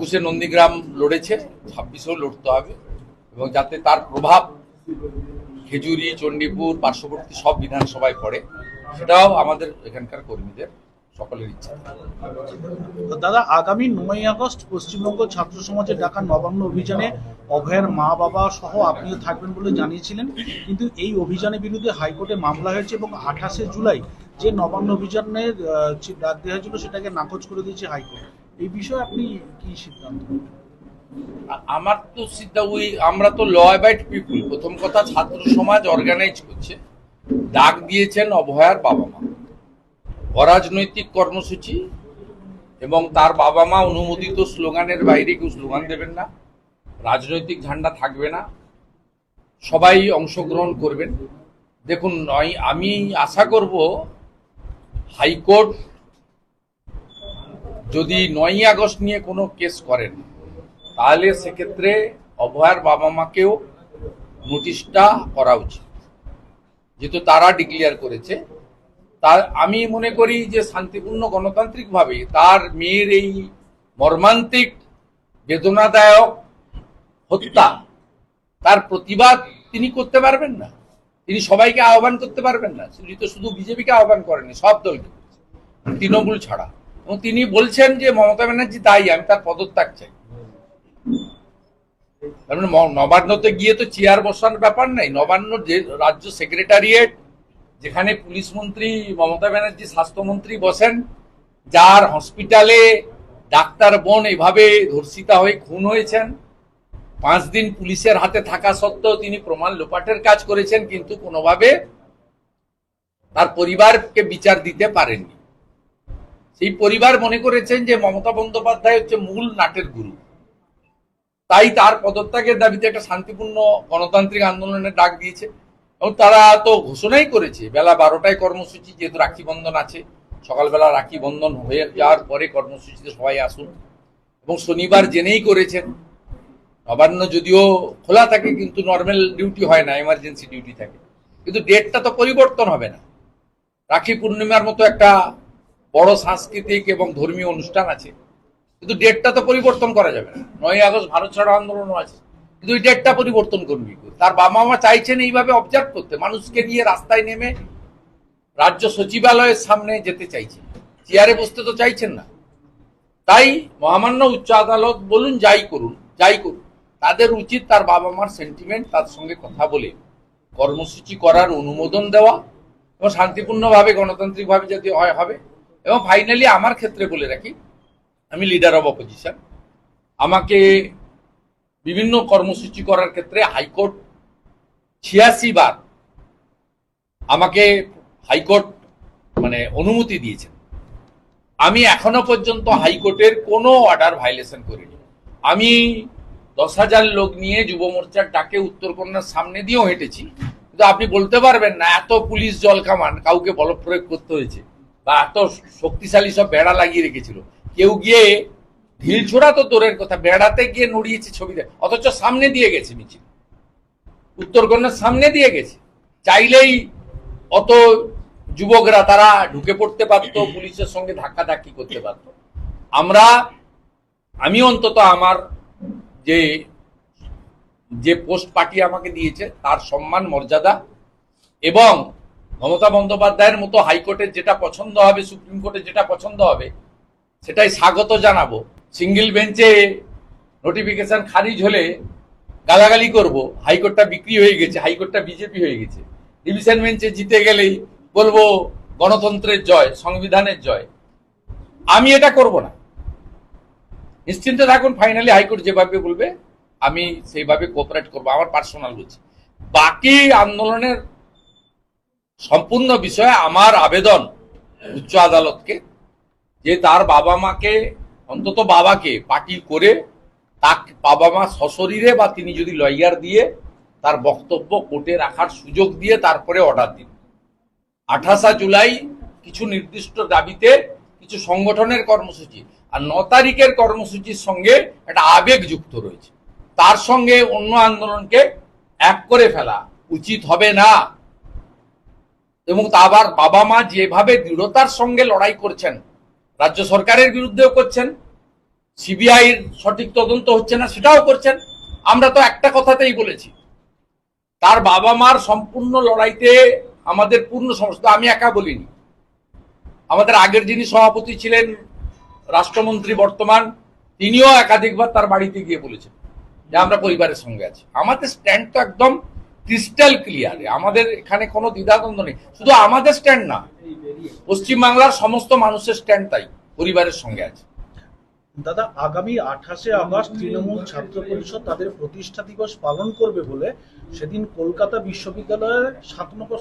একুশে নন্দীগ্রাম লড়েছে, ছাব্বিশেও লড়তে হবে এবং যাতে তার প্রভাব খেজুরি, চণ্ডীপুর, পার্শ্ববর্তী সব বিধানসভায় পড়ে, সেটাও আমাদের এখানকার কর্মীদের সকলের ইচ্ছা দাদা, আগামী নয় আগস্ট পশ্চিমবঙ্গ ছাত্র সমাজের ডাকা নবান্ন অভিযানে অভয়ের মা বাবা সহ আপনিও থাকবেন বলে জানিয়েছিলেন। কিন্তু এই অভিযানের বিরুদ্ধে হাইকোর্টে মামলা হয়েছে এবং আঠাশে জুলাই যে নবান্ন অভিযানের ডাক দেওয়া হয়েছিল সেটাকে নাকচ করে দিয়েছে হাইকোর্ট। এই বিষয়ে আপনি কি সিদ্ধান্ত আমার তো সিদ্ধা ওই আমরা তো ল অ্যাবাইড পিপুল প্রথম কথা ছাত্র সমাজ অর্গানাইজ করছে। ডাক দিয়েছেন অভয়ার বাবা মা। অরাজনৈতিক কর্মসূচি এবং তার বাবা মা অনুমোদিত স্লোগানের বাইরে কেউ স্লোগান দেবেন না। রাজনৈতিক ঝান্ডা থাকবে না। সবাই অংশগ্রহণ করবেন। দেখুন আমি আশা করব হাইকোর্ট যদি নয়ই আগস্ট নিয়ে কোনো কেস করেন, তাহলে সেক্ষেত্রে অভয়ার বাবা মাকেও নোটিশটা করা উচিত। যেহেতু তারা ডিক্লেয়ার করেছে তার আমি মনে করি যে শান্তিপূর্ণ গণতান্ত্রিকভাবে তার মেয়ের এই মর্মান্তিক, বেদনাদায়ক হত্যা, তার প্রতিবাদ তিনি করতে পারবেন না। তিনি সবাইকে আহ্বান করতে পারবেন না। তিনি তো শুধু বিজেপিকে আহ্বান করেনি সব দলকে। তৃণমূল ছাড়া। এবং তিনি বলছেন যে মমতা ব্যানার্জি দায়ী, আমি তার পদত্যাগ চাই। মানে নবান্নতে গিয়ে তো চেয়ার বসানোর ব্যাপার নাই, নবান্ন যে রাজ্য সেক্রেটারিয়েট, যেখানে পুলিশ মন্ত্রী মমতা ব্যানার্জি স্বাস্থ্যমন্ত্রী বসেন, যার হসপিটালে ডাক্তার বোন এভাবে ধর্ষিতা হয়ে খুন হয়েছেন। পাঁচ দিন পুলিশের হাতে থাকা সত্ত্বেও তিনি প্রমাণ লোপাটের কাজ করেছেন, কিন্তু কোনোভাবে তার পরিবারকে বিচার দিতে পারেননি। সেই পরিবার মনে করেছেন যে মমতা বন্দ্যোপাধ্যায় হচ্ছে মূল নাটের গুরু। তাই তার পদত্যাগের দাবিতে একটা শান্তিপূর্ণ গণতান্ত্রিক আন্দোলনের ডাক দিয়েছে। এবং তারা তো ঘোষণাই করেছে, বেলা বারোটায় কর্মসূচি যেহেতু রাখি বন্ধন আছে, সকালবেলা রাখি বন্ধন হয়ে যাওয়ার পরে কর্মসূচিতে সবাই আসুন। এবং শনিবার জেনেই করেছেন, নবান্ন যদিও খোলা থাকে কিন্তু নর্মাল ডিউটি হয় না এমার্জেন্সি ডিউটি থাকে। কিন্তু ডেটটা তো পরিবর্তন হবে না। রাখি পূর্ণিমার মতো একটা বড় সাংস্কৃতিক এবং ধর্মীয় অনুষ্ঠান আছে। কিন্তু ডেটটা তো পরিবর্তন করা যাবে না। নয় আগস্ট ভারত ছাড়ো আন্দোলনও আছে। কিন্তু ওই ডেটটা পরিবর্তন করবি তার বাবা মা চাইছেন এইভাবে অবজার্ভ করতে। মানুষকে নিয়ে রাস্তায় নেমে রাজ্য সচিবালয়ের সামনে যেতে চাইছেন চেয়ারে বসতে তো চাইছেন না। তাই মহামান্য উচ্চ আদালত বলুন, যাই করুন যাই করুন। তাদের উচিত তার বাবা মার সেন্টিমেন্ট তার সঙ্গে কথা বলে, কর্মসূচি করার অনুমোদন দেওয়া এবং শান্তিপূর্ণভাবে, গণতান্ত্রিকভাবে যদি হয়, হবে। এবং ফাইনালি আমার ক্ষেত্রে বলে রাখি, আমি লিডার অব অপোজিশন আমাকে বিভিন্ন কর্মসূচি করার ক্ষেত্রে হাইকোর্ট ছিয়াশি বার আমাকে হাইকোর্ট মানে অনুমতি দিয়েছেন। আমি এখনও পর্যন্ত হাইকোর্টের কোনো অর্ডার ভাইলেশন করিনি। আমি দশ হাজার লোক নিয়ে যুব মোর্চার ডাকে উত্তরকন্যার সামনে দিয়েও হেঁটেছি। কিন্তু আপনি বলতে পারবেন না, এত পুলিশ জল কামান কাউকে বল প্রয়োগ করতে হয়েছে। বা এত শক্তিশালী সব বেড়া লাগিয়ে রেখেছিল। কেউ গিয়ে ঢিল ছোড়া তো দূরের কথা, বেড়াতে গিয়ে নড়িয়েছে ছবিতে অথচ সামনে দিয়ে গেছে মিছিল উত্তরকন্যার সামনে দিয়ে গেছে। চাইলেই অত যুবকরা তারা ঢুকে পড়তে পারত, পুলিশের সঙ্গে ধাক্কাধাক্কি করতে পারত। আমরা, আমি অন্তত আমার যে যে পোস্ট পার্টি আমাকে দিয়েছে, তার সম্মান, মর্যাদা এবং মমতা বন্দ্যোপাধ্যায়ের মতো হাইকোর্টের যেটা পছন্দ হবে, সুপ্রিম কোর্টের যেটা পছন্দ হবে, সেটাই স্বাগত জানাব। সিঙ্গেল বেঞ্চে নোটিফিকেশন খারিজ হলে গালাগালি করব। হাইকোর্টটা বিক্রি হয়ে গেছে, হাইকোর্টটা বিজেপি হয়ে গেছে। ডিভিশন বেঞ্চে জিতে গেলেই বলব গণতন্ত্রের জয়, সংবিধানের জয়। আমি এটা করব না। নিশ্চিন্তে থাকুন ফাইনালি হাইকোর্ট যেভাবে বলবে, আমি সেইভাবে কোঅপারেট করব। আমার পার্সোনাল বলছি বাকি আন্দোলনের সম্পূর্ণ বিষয়ে আমার আবেদন উচ্চ আদালতকে, যে তার বাবা মাকে, অন্তত বাবাকে পার্টি করে তাকে বাবা মা সশরীরে বা তিনি যদি লয়ার দিয়ে তার বক্তব্য কোর্টে রাখার সুযোগ দিয়ে তারপরে অর্ডার দিন। আঠাশা জুলাই কিছু নির্দিষ্ট দাবিতে কিছু সংগঠনের কর্মসূচি আর ন তারিখের কর্মসূচির সঙ্গে একটা আবেগ যুক্ত রয়েছে। তার সঙ্গে অন্য আন্দোলনকে এক করে ফেলা উচিত হবে না। এবং আবার বাবা মা যেভাবে দৃঢ়তার সঙ্গে লড়াই করছেন, রাজ্য সরকারের বিরুদ্ধেও করছেন সিবিআইর সঠিক তদন্ত হচ্ছে না সেটাও করছেন, আমরা তো একটা কথাতেই বলেছি। তার বাবা মার সম্পূর্ণ লড়াইতে আমাদের পূর্ণ সমস্ত আমি একা বলিনি। আমাদের আগের যিনি সভাপতি ছিলেন, রাষ্ট্রমন্ত্রী বর্তমান, তিনিও একাধিকবার তার বাড়িতে গিয়ে বলেছেন যে আমরা পরিবারের সঙ্গে আছি। আমাদের স্ট্যান্ড তো একদম ক্রিস্টাল ক্লিয়ার। আমাদের এখানে কোনো দ্বিধাদ্বন্দ্ব নেই। শুধু আমাদের স্ট্যান্ড না পশ্চিমবাংলার সমস্ত মানুষের স্ট্যান্ড তাই পরিবারের সঙ্গে আছে। দাদা আগামী আঠাশে আগস্ট তৃণমূল ছাত্র পরিষদ তাদের প্রতিষ্ঠা দিবস পালন করবে বলে সেদিন কলকাতা বিশ্ববিদ্যালয়ের সাত নম্বর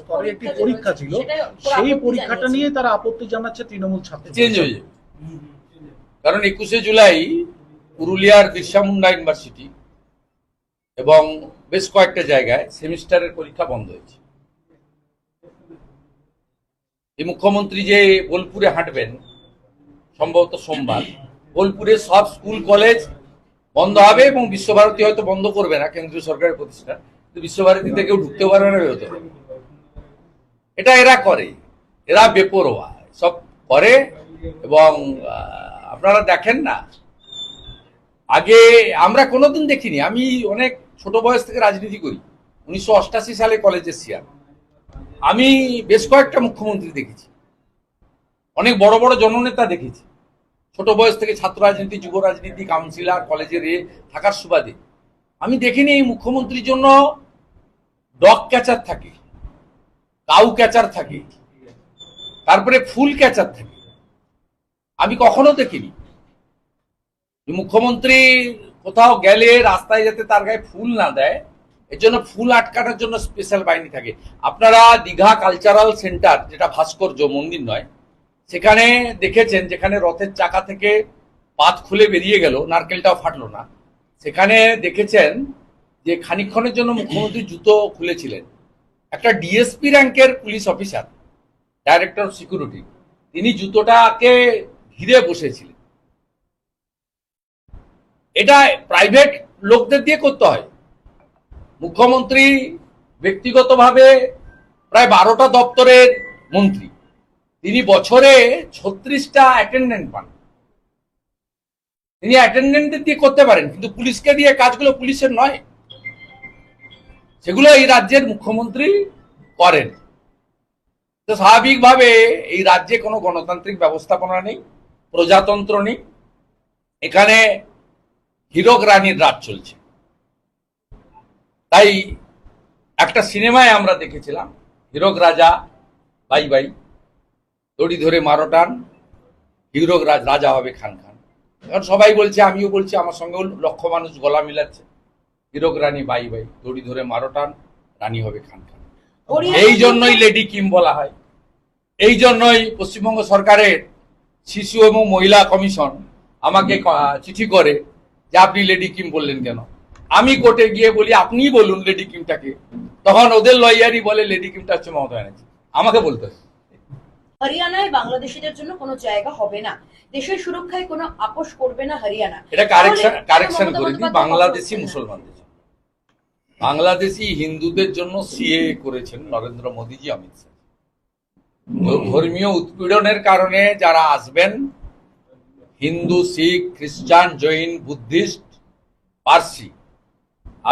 স্তরে একটি পরীক্ষা ছিল। সেই পরীক্ষাটা নিয়ে তারা আপত্তি জানাচ্ছে তৃণমূল ছাত্র চেঞ্জ হয়ে কারণ একুশে জুলাই পুরুলিয়ার বিরসা মুন্ডা ইউনিভার্সিটি এবং বেশ কয়েকটা জায়গায় সেমিস্টারের পরীক্ষা বন্ধ হয়েছে। এই মুখ্যমন্ত্রী যে বোলপুরে হাঁটবেন, সম্ভবত সোমবার, বোলপুরে সব স্কুল, কলেজ বন্ধ হবে এবং বিশ্বভারতী হয়তো বন্ধ করবে না, কেন্দ্রীয় সরকারের প্রতিষ্ঠান কিন্তু বিশ্বভারতীতে কেউ ঢুকতে পারবে না বেরোতে। পারবে এটা এরা করে, এরা বেপরোয়া, সব করে এবং আপনারা দেখেন না আগে আমরা কোনোদিন দেখিনি। আমি অনেক ছোট বয়স থেকে রাজনীতি করি। উনিশশো সালে কলেজের সিয়ার আমি বেশ কয়েকটা মুখ্যমন্ত্রী দেখেছি। অনেক বড় বড় জননেতা দেখেছি। ছোট বয়স থেকে ছাত্র রাজনীতি, যুব রাজনীতি, কাউন্সিলর, কলেজের এ থাকার সুবাদে। আমি দেখিনি এই মুখ্যমন্ত্রীর জন্য ডগ ক্যাচার থাকে, কাউ ক্যাচার থাকে, তারপরে ফুল ক্যাচার থাকে। আমি কখনো দেখিনি। মুখ্যমন্ত্রী কোথাও গেলে রাস্তায় যাতে তার গায়ে ফুল না দেয়, এর জন্য ফুল আটকানোর জন্য স্পেশাল বাহিনী থাকে। আপনারা দীঘা কালচারাল সেন্টার যেটা ভাস্কর্য মন্দির নয়, সেখানে দেখেছেন, যেখানে রথের চাকা থেকে পাত খুলে বেরিয়ে গেল, নারকেলটাও ফাটলো না। সেখানে দেখেছেন যে খানিকক্ষণের জন্য মুখ্যমন্ত্রী জুতো খুলেছিলেন। একটা ডিএসপি র্যাঙ্কের পুলিশ অফিসার ডাইরেক্টর সিকিউরিটি তিনি জুতোটাকে ঘিরে বসেছিলেন। এটা প্রাইভেট লোকদের দিয়ে করতে হয়। মুখ্যমন্ত্রী ব্যক্তিগতভাবে প্রায় বারোটা দপ্তরের মন্ত্রী। তিনি বছরে ছত্রিশটা অ্যাটেন্ডেন্ট পান। তিনি অ্যাটেন্ডেন্টদের দিয়ে করতে পারেন, কিন্তু পুলিশকে দিয়ে কাজগুলো পুলিশের নয়। সেগুলো এই রাজ্যের মুখ্যমন্ত্রী করেন। তো স্বাভাবিকভাবে এই রাজ্যে কোনো গণতান্ত্রিক ব্যবস্থাপনা নেই, প্রজাতন্ত্র নেই। এখানে হীরক রানীর রাজ চলছে। তাই একটা সিনেমায় আমরা দেখেছিলাম হীরক রাজা বাই বাই দড়ি ধরে মারো টান হীরক রাজ রাজা হবে খান খান। এখন সবাই বলছে আমিও বলছি আমার সঙ্গেও লক্ষ মানুষ গলা মিলাচ্ছে। হীরক রানী বাই বাই দড়ি ধরে মারো টান রানী হবে খান খান। এই জন্যই লেডি কিম বলা হয়। এই জন্যই পশ্চিমবঙ্গ সরকারের শিশু এবং মহিলা কমিশন আমাকে চিঠি করে যে আপনি লেডি কিম বললেন কেন আমি কোর্টে গিয়ে বলি আপনি বলুন লেডি কিমটাকে তখন ওদের লয়ারই বলে লেডি কিমটা হচ্ছে মমতা ব্যানার্জি আমাকে বলতে হয়। হরিয়ানায় বাংলাদেশিদের জন্য কোনো জায়গা হবে না দেশের সুরক্ষায় কোনো আপোষ করবে না হরিয়ানা এটা কারেকশন কারেকশন করে দিই বাংলাদেশি। মুসলমানদের জন্য। বাংলাদেশি হিন্দুদের জন্য সিএ করেছেন নরেন্দ্র মোদীজি অমিত শাহ ধর্মীয় উৎপীড়নের কারণে যারা আসবেন হিন্দু, শিখ, খ্রিস্টান, জৈন, বুদ্ধিস্ট, পার্সি,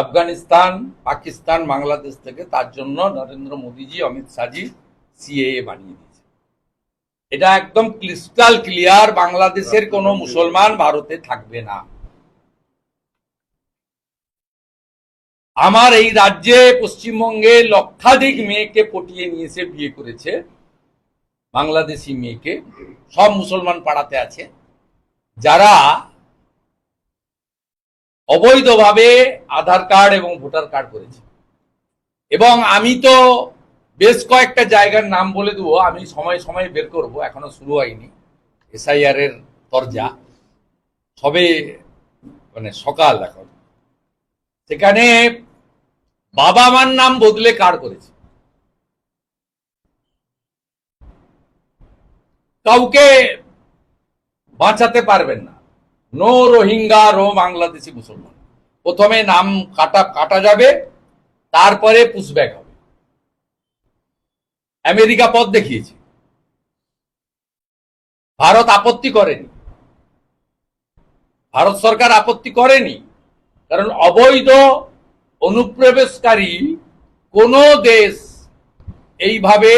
আফগানিস্তান, পাকিস্তান, বাংলাদেশ থেকে তার জন্য নরেন্দ্র মোদীজি, অমিত শাহজি সিএএ বানিয়ে দিয়েছে। এটা একদম ক্রিস্টাল ক্লিয়ার, বাংলাদেশের কোনো মুসলমান ভারতে থাকবে না। আমার এই রাজ্যে পশ্চিমবঙ্গে লক্ষাধিক মেয়েকে পটিয়ে নিয়ে এসে বিয়ে করেছে, বাংলাদেশি মেয়েকে, সব মুসলমান পাড়াতে আছে। যারা অবৈধভাবে আধার কার্ড এবং ভোটার কার্ড করেছে। এবং আমি তো বেশ কয়েকটা জায়গার নাম বলে দেবো, আমি সময় সময় বের করব, এখনও শুরু হয়নি, এসআইআর এর দরজা সবে মানে সকাল এখন। সেখানে বাবা মার নাম বদলে কার্ড করেছে? কাউকে বাঁচাতে পারবেন না। নো রোহিঙ্গা রো বাংলাদেশি মুসলমান। প্রথমে নাম কাটা কাটা যাবে, তারপরে পুশব্যাক হবে। আমেরিকা পথ দেখিয়েছে। ভারত আপত্তি করেনি। ভারত সরকার আপত্তি করেনি। কারণ অবৈধ অনুপ্রবেশকারী কোন দেশ এইভাবে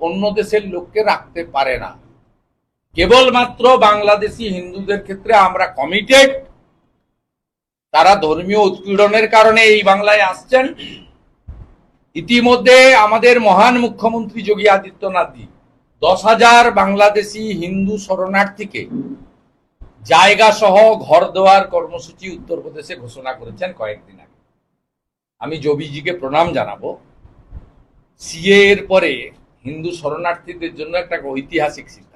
অন্য দেশের লোককে রাখতে পারে না। কেবলমাত্র বাংলাদেশি হিন্দুদের ক্ষেত্রে আমরা কমিটেড তারা ধর্মীয় উৎপীড়নের কারণে এই বাংলায় আসছেন। ইতিমধ্যে আমাদের মহান মুখ্যমন্ত্রী যোগী আদিত্যনাথ আদিত্যনাথজি দশ হাজার বাংলাদেশি হিন্দু শরণার্থীকে জায়গা সহ ঘর দেওয়ার কর্মসূচি উত্তরপ্রদেশে ঘোষণা করেছেন কয়েকদিন আগে। আমি যোগীজিকে প্রণাম জানাব। সিএ এর পরে হিন্দু শরণার্থীদের জন্য একটা ঐতিহাসিক সিদ্ধান্ত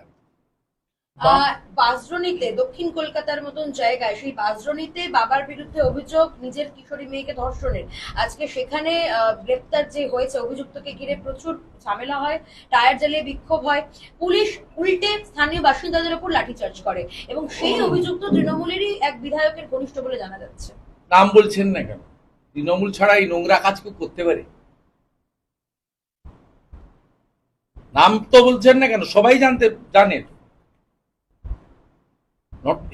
আহ, বাজরণীতে দক্ষিণ কলকাতার মতন জায়গায় সেই বাজরণীতে বাবার বিরুদ্ধে অভিযোগ নিজের কিশোরী মেয়েকে ধর্ষণের। আজকে সেখানে গ্রেপ্তার যে হয়েছে অভিযুক্তকে ঘিরে প্রচুর ঝামেলা হয় টায়ার জ্বালিয়ে বিক্ষোভ হয়। পুলিশ উল্টে স্থানীয় বাসিন্দাদের উপর লাঠিচার্জ করে এবং সেই অভিযুক্ত তৃণমূলেরই এক বিধায়কের ঘনিষ্ঠ বলে জানা যাচ্ছে। নাম বলছেন না কেন? তৃণমূল ছাড়া এই নোংরা কাজ কেউ করতে পারে? নাম তো বলছেন না কেন? সবাই জানতে জানে। তো। Not-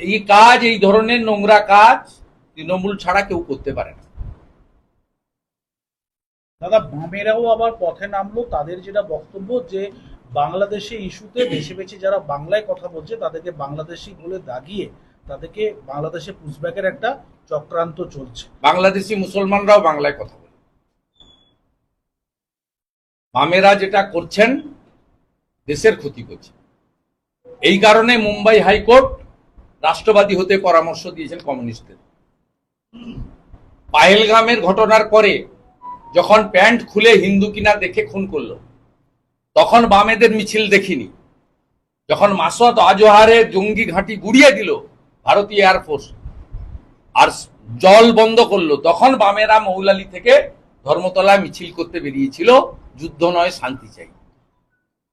এই কাজ এই ধরনের নোংরা কাজ তৃণমূল ছাড়া কেউ করতে পারে না। দাদা বামেরাও আবার পথে নামলো। তাদের যেটা বক্তব্য যে বাংলাদেশে ইস্যুতে বেছে বেছে যারা বাংলায় কথা বলছে তাদেরকে বাংলাদেশি বলে দাগিয়ে তাদেরকে বাংলাদেশে পুষব্যাকের একটা চক্রান্ত চলছে। বাংলাদেশি মুসলমানরাও বাংলায় কথা বলে। বামেরা যেটা করছেন দেশের ক্ষতি করছে। এই কারণে মুম্বাই হাইকোর্ট রাষ্ট্রবাদী হতে পরামর্শ দিয়েছেন কমিউনিস্টদের। পাহেলগামের ঘটনার পরে যখন প্যান্ট খুলে হিন্দু কিনা দেখে খুন করল, তখন বামেদের মিছিল দেখিনি। যখন মাসুদ আজহারে জঙ্গি ঘাঁটি গুড়িয়ে দিল ভারতীয় এয়ারফোর্স আর জল বন্ধ করল, তখন বামেরা মৌলালি থেকে ধর্মতলা মিছিল করতে বেরিয়েছিল। যুদ্ধ নয়, শান্তি চাই।